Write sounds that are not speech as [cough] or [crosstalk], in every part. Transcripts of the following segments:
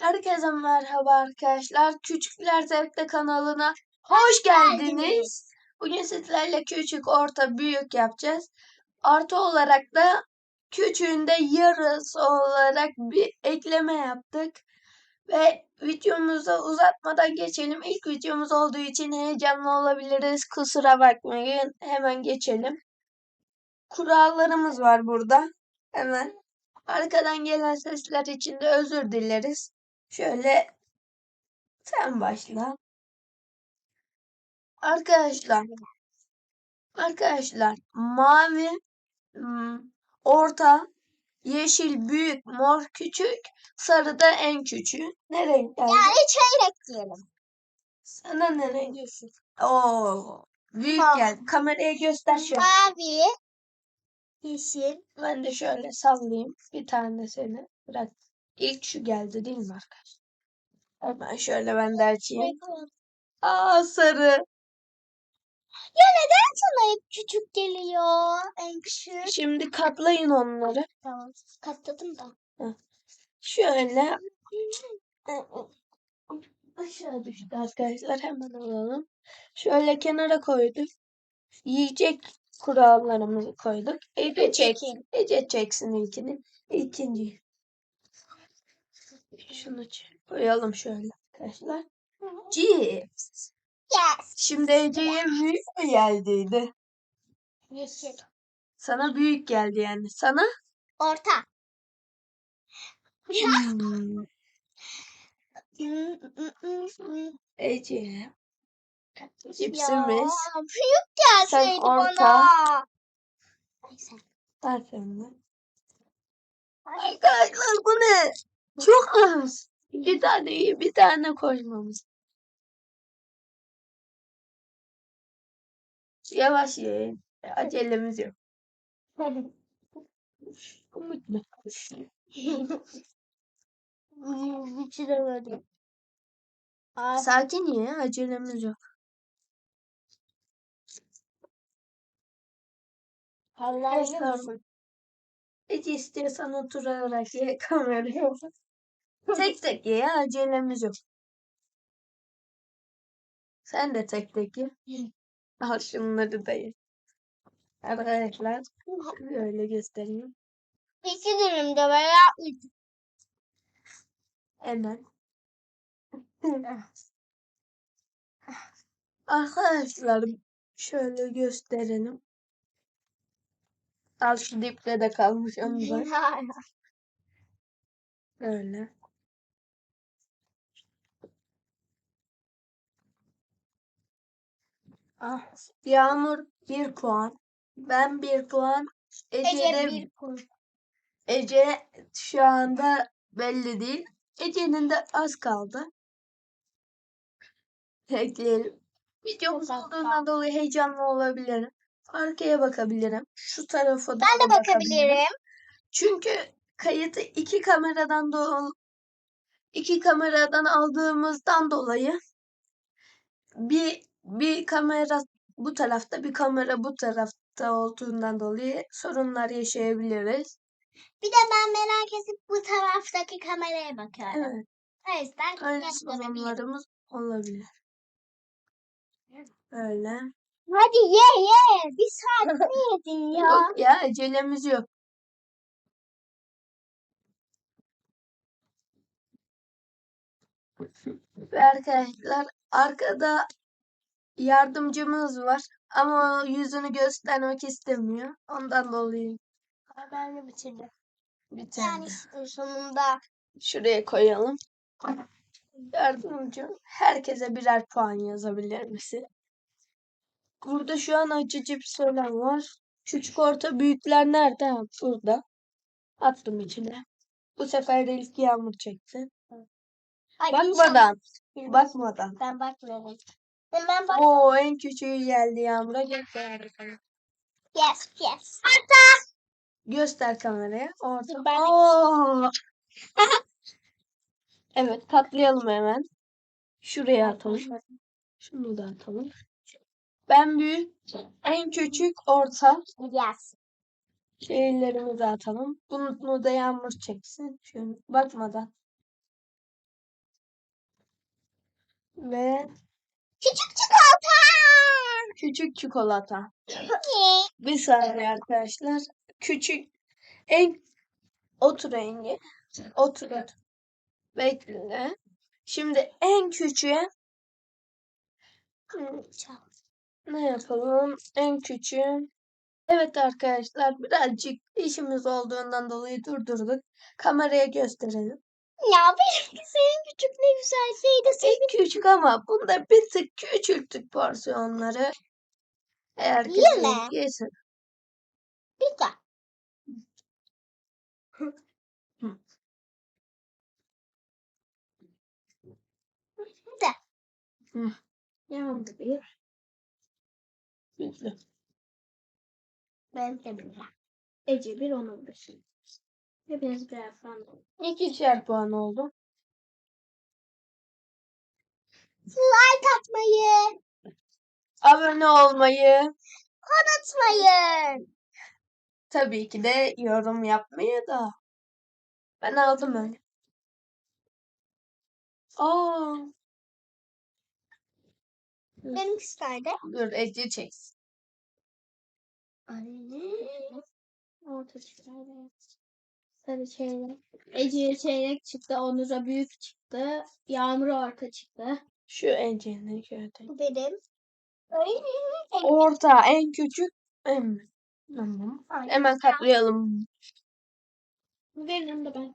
Herkese merhaba arkadaşlar. Küçükler Zevkte kanalına hoş geldiniz. Bugün sizlerle küçük, orta, büyük yapacağız. Artı olarak da küçüğün de yarısı olarak bir ekleme yaptık. Ve videomuzu uzatmadan geçelim. İlk videomuz olduğu için heyecanlı olabiliriz. Kusura bakmayın. Hemen geçelim. Kurallarımız var burada. Hemen Arkadan gelen sesler için de özür dileriz. Şöyle sen başla. Arkadaşlar arkadaşlar mavi hmm, orta yeşil büyük mor küçük sarı da en küçüğü. Ne renk geldi? Yani çeyrek diyelim. Sana ne renk? Oo, büyük Tamam. geldi. Kameraya göster şöyle. Mavi, yeşil, Ben de şöyle sallayayım bir tane seni. Bırak. İlk şu geldi değil mi arkadaşlar? Hemen şöyle ben de açayım. Aa sarı. Ya neden sana hep küçük geliyor? En küçük. Şimdi katlayın onları. Tamam. Katladım da. Şöyle. [laughs] Aşağı düştü arkadaşlar. Hemen alalım. Şöyle kenara koyduk. Yiyecek kurallarımızı koyduk. Ece çeksin. Ece çeksin ilkini. İkinci. Şunu koyalım şöyle arkadaşlar. Cips. Yes. Şimdi Ece'ye büyük mü geldiydi? Yeşil. Sana büyük geldi yani. Sana? Orta. Hmm, [laughs] Ece. Cipsimiz. Ya, büyük gelseydi Sen orta. bana. Aferin. Arkadaşlar bu ne? Çok az. Bir tane iyi bir tane koymamız. Yavaş [laughs] yiyin. Acelemiz yok. Unutma. Bitiremedim. Aa, Sakin ye. Acelemiz yok. Allah'ım. Hiç istiyorsan oturarak ye [laughs] kameraya. Tek tek ye ya acelemiz yok. Sen de tek tek ye. Al şunları da ye. Arkadaşlar böyle göstereyim. İki dilim de veya üç. Hemen. [laughs] Arkadaşlar şöyle gösterelim. Al şu dipte de kalmış onu da. Böyle. Ah, Yağmur bir puan. Ben bir puan. Ece Ece de bir puan. Ece şu anda belli değil. Ece'nin de az kaldı. Ekleyelim. Videomuz olduğundan dolayı heyecanlı olabilirim. Arkaya bakabilirim. Şu tarafa da Ben de bakabilirim. Çünkü kayıtı iki kameradan do iki kameradan aldığımızdan dolayı bir bir kamera bu tarafta bir kamera bu tarafta olduğundan dolayı sorunlar yaşayabiliriz. Bir de ben merak edip bu taraftaki kameraya bakıyorum. Evet. O yüzden sorunlarımız olabilir. Öyle. Hadi ye ye. Bir saat [laughs] mi yedin ya? Yok ya acelemiz yok. Ve arkadaşlar arkada yardımcımız var ama o yüzünü göstermek istemiyor. Ondan dolayı Ben de bitirdim. Yani sonunda. şuraya koyalım. Yardımcı herkese birer puan yazabilir misin? Burada şu an acı cips olan var. Küçük orta büyükler nerede? Ha, burada. Attım içine. Bu sefer de ilk yağmur çekti. Ay, Bakmadan. Bakmadan. Ben bakmıyorum. Ben bak. Oo en küçüğü geldi Yağmur'a. Göster kameraya. Yes yes. Göster kameraya. Orta. Ben- Oo. [laughs] evet katlayalım hemen. Şuraya atalım. Şunu da atalım. Ben büyük, en küçük, orta Yes. şeylerimizi atalım. Bunu da Yağmur çeksin. Şöyle bakmadan. ve Küçük çikolata. küçük çikolata. Bir saniye arkadaşlar. Küçük en otur Enge. Otur otur. Bekle. Şimdi en küçüğe ne yapalım? En küçüğü. Evet arkadaşlar birazcık işimiz olduğundan dolayı durdurduk. Kameraya gösterelim. Ya benimki senin küçük ne güzel şeydi. Senin En küçük ama bunda bir tık küçülttük porsiyonları. Eğer Yeme. kesin yesin. güzel. De. Yandı bir. Güzel. Ben de bilmem. Ece bir onun bir. Hepiniz birer olun. İkişer puan oldu. Like atmayı Abone olmayı, unutmayın. tabii ki de yorum yapmayı da. Ben aldım öyle. Aa, Benimkisi nerede? dur Ece çeksin. Anne. Orta çıkardı. Sarı çeyrek. Ece'ye çeyrek çıktı. Onur'a büyük çıktı. Yağmur'a orta çıktı. Şu Ece'nin şöyle. Benim. Ay, Orta, en küçük. En... Tamam. Hemen katlayalım. Benim de ben.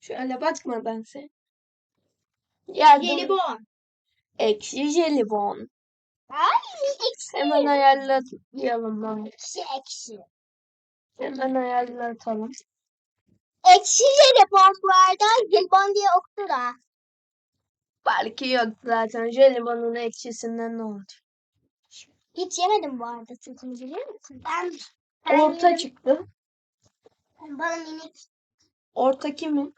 Şöyle bakmadan sen. Yardım. Jelibon. Ekşi jelibon. Eksi. Hemen ayarlayalım. ben. Ekşi ekşi. Hemen ayarlatalım. Bu arada. Jelibon diye okur ha. Belki yok zaten. Jelibonun ekşisinden ne olacak? Hiç yemedim bu arada tadını biliyor musun? Ben, Orta yerim. çıktı. Bana minik Orta kimin?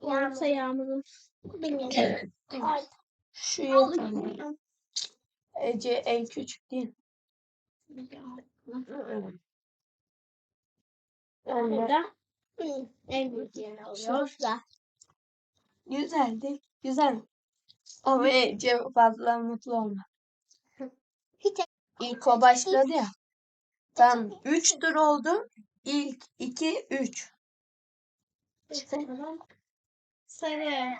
Orta Yağmur'un. bilmiyorum. Ay, Şu yazalım. Ece en küçük değil. Hı, en büyük yerini alıyor. Güzel. güzeldi. Güzel. Ama Ece fazla mutlu olma. Hiç İlk o başladı ya. Tam 3 tur oldu. İlk 2 3. Tamam. Sarı.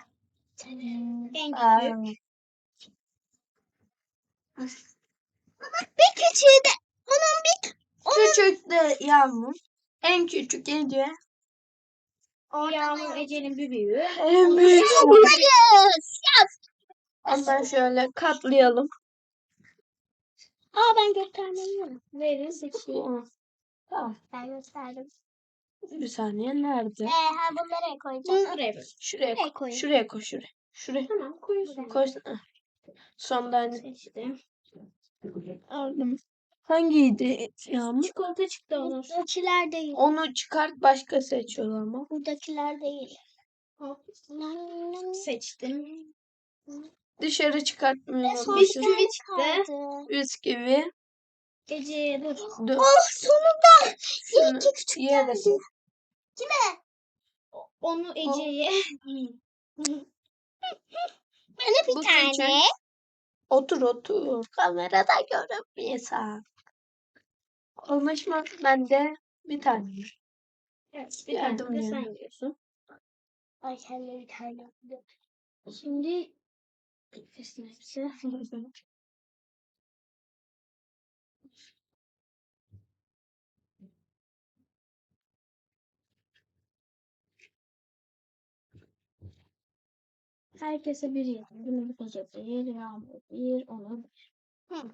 En küçük. Bir küçüğü de onun bir Küçük de Yağmur. En küçük Ece. Yağmur Ece'nin bir büyüğü. En büyük. Hayır. Hemen şöyle katlayalım. Aa ben göstermeliyim. Verin seçeyim. Tamam. Ben gösterdim. Bir saniye nerede? Ee, ha nereye koyacağım? Buraya ver. Şuraya koy. Şuraya koy şuraya. Şuraya. Tamam koyuyorsun. Koy. Heh. Sonda hani Seçtim. aldım. Hangiydi Yağmur? Çikolata çıktı Onur. Buradakiler değil. Onu çıkart başka seç o zaman. Buradakiler değil. Seçtim. Dışarı çıkartmıyor Son musun? Bisküvi çıktı. Bisküvi. Ece'ye dur. Dur. Oh sonunda. Şunu İyi ki küçük geldi. Kime? Onu Ece'ye. [laughs] [laughs] Bana bir Bu tane. küçük. Otur otur. Kamerada görünmüyorsan. Olmuş mu? Ben de bir tane. Evet, bir Yardım tane de yani. sen yiyorsun. Ay kendime bir tane. Şimdi bitmesin hepsi. Herkese bir yedim. Bunu Ece bir, Yağmur bir, Onur bir. Hı.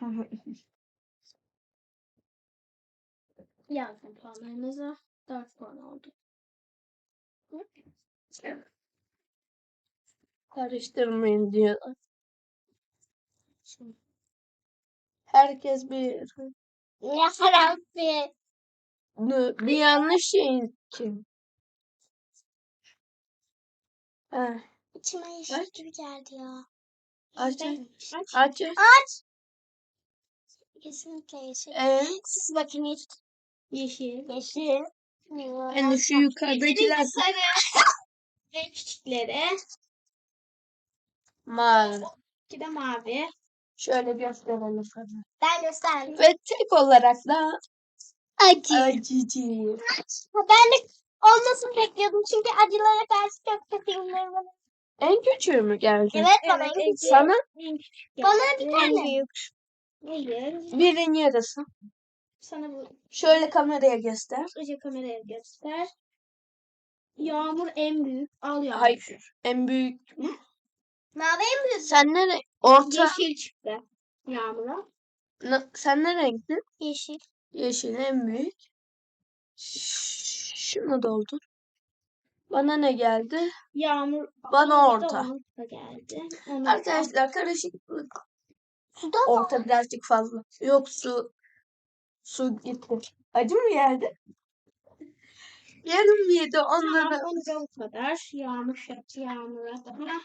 [laughs] Yazdım puanlarınızı. 4 puan oldu. Karıştırmayın diyorlar. Herkes bir Ne harfi. bir yanlış şey için. Ha, İçime yeşil Aç. gibi geldi ya. aç Aç. aç. aç. Aç. Kesinlikle yeşil. Evet. Siz bakın yeşil. Yeşil. Yeşil. Ben de şu yukarıdakiler sarı. En küçükleri. mavi. İki de mavi. Şöyle gösterelim sana. Ben gösterdim. Ve tek olarak da Acı. acıcı. Ben de olmasını bekliyordum çünkü acılara karşı çok kötüyüm. En küçüğü mü geldi? Evet bana en küçüğü. Sana En küçük Bana bir tane. büyük. Hayır. birin yarısı. Sana bu Şöyle kameraya göster. Ece kameraya göster. Yağmur en büyük. Al Yağmur. Hayır. En büyük. Mavi en büyük. Sen ne renk? Orta. Yeşil çıktı. Yağmur'a. Na- Sen ne renktin? Yeşil. Yeşil en büyük. Ş- Şunu doldur. Bana ne geldi? Yağmur. Bana Yağmur da orta. Onur da geldi. Onur da- Arkadaşlar karışıklık. Suda mı? Orta birazcık fazla. Yok su. Su gitti. Acı mı geldi? Yarım yedi Tamam, onları. Onur'a bu kadar. Yağmur şartı Yağmur'a da.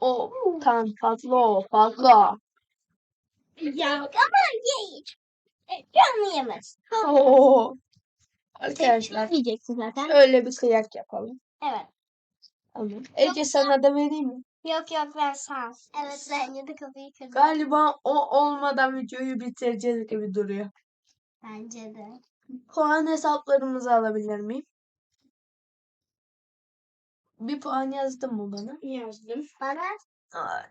O tamam fazla o fazla. Ya Ama ye. E, Canlı yemez. Oo. Arkadaşlar yiyeceksin zaten. öyle bir kıyak yapalım. Evet. Tamam. Ece sana da vereyim mi? Yok yok ben sağ ol. Evet bence de kafayı kırdım. Galiba o olmadan videoyu bitireceğiz gibi duruyor. Bence de. Puan hesaplarımızı alabilir miyim? Bir puan yazdın mı bana? Yazdım. Bana Aa,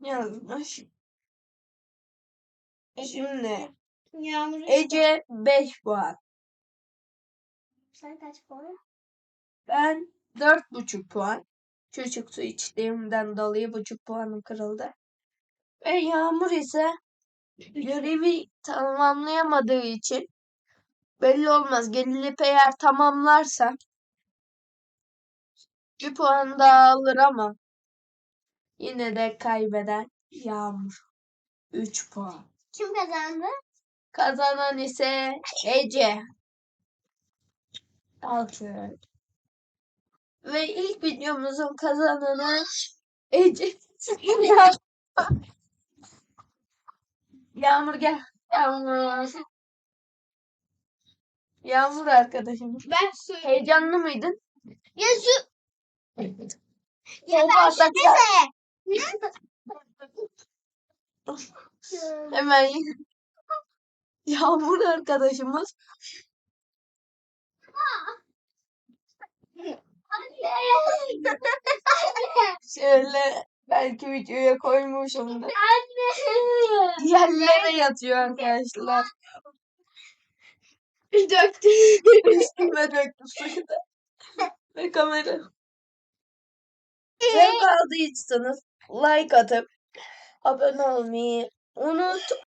yazmış. Şimdi Yağmur Ece 5 puan. Sen kaç puan? Ben 4,5 puan. Çocuk su içtiğimden dolayı buçuk puanım kırıldı. Ve Yağmur ise görevi tamamlayamadığı için belli olmaz. Gelip eğer tamamlarsa bir puan daha alır ama yine de kaybeden Yağmur. 3 puan. Kim kazandı? Kazanan ise Ece. Altı. Ve ilk videomuzun kazananı Ece. [laughs] Yağmur gel. Yağmur. Yağmur arkadaşım. ben söyleyeyim. Heyecanlı mıydın? Ya şu. Ya Topu ben şu Hemen Yağmur arkadaşımız. Şöyle belki videoya koymuşumdur. Anne. Yerlere yatıyor arkadaşlar. Döktüm. Üstüme döktü suyu da. Ve kamera. Zevk aldıysanız like atıp abone olmayı unut